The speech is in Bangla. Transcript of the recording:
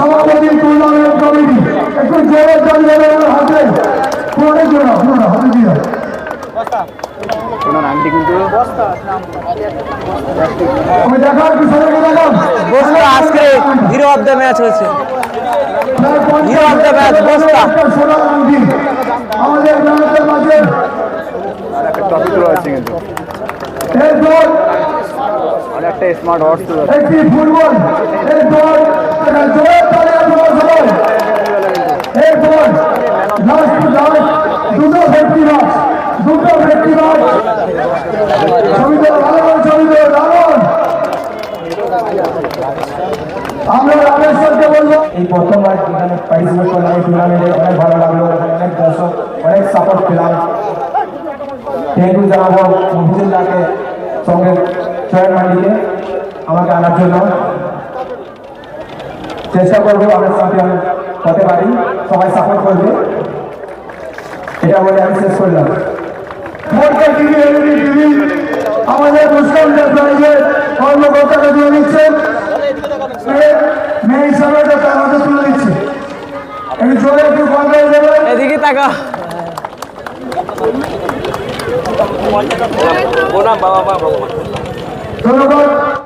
সভাপতি টুর্নামেন্ট কমিটি একটু জোরে জল জলে হাতে। পুরোটা জোড়া পুরোটা হাতে দিয়ে আজকে হিরো অফ দ্য ম্যাচ হয়েছে। Hero of the match, বস্তা। আমাদের মাঝে। একটা টপিক রয়েছে কিন্তু। স্মার্ট হর্স একটি ফুটবল এরপর একটা জোরে তালে আপনারা সবাই এরপর দুটো ব্যক্তি মাছ দুটো ব্যক্তি মাছ আমরা রামেশ্বরকে বলব, এই এই টুর্নামেন্টে অনেক ভালো লাগল, অনেক দর্শক, অনেক সাপোর্ট পেলাম। থ্যাংক ইউ জানাব মফিজুল্লাহকে সঙ্গে চয়ন মান্ডিকে আমাকে আনার জন্য। চেষ্টা করব আমরা চ্যাম্পিয়ন হতে পারি সবাই সাপোর্ট করবে। এটা বলে আমি শেষ করলাম। আমাদের মুসলিম এন্টারপ্রাইজের কর্মকর্তাকে দিয়ে দিচ্ছেন। মেয়ে হিসাবে তার হাতে তুলে দিচ্ছে। একটু জোরে একটু কন্ট্রোল দেবে এদিকে তাকা ধন্যবাদ।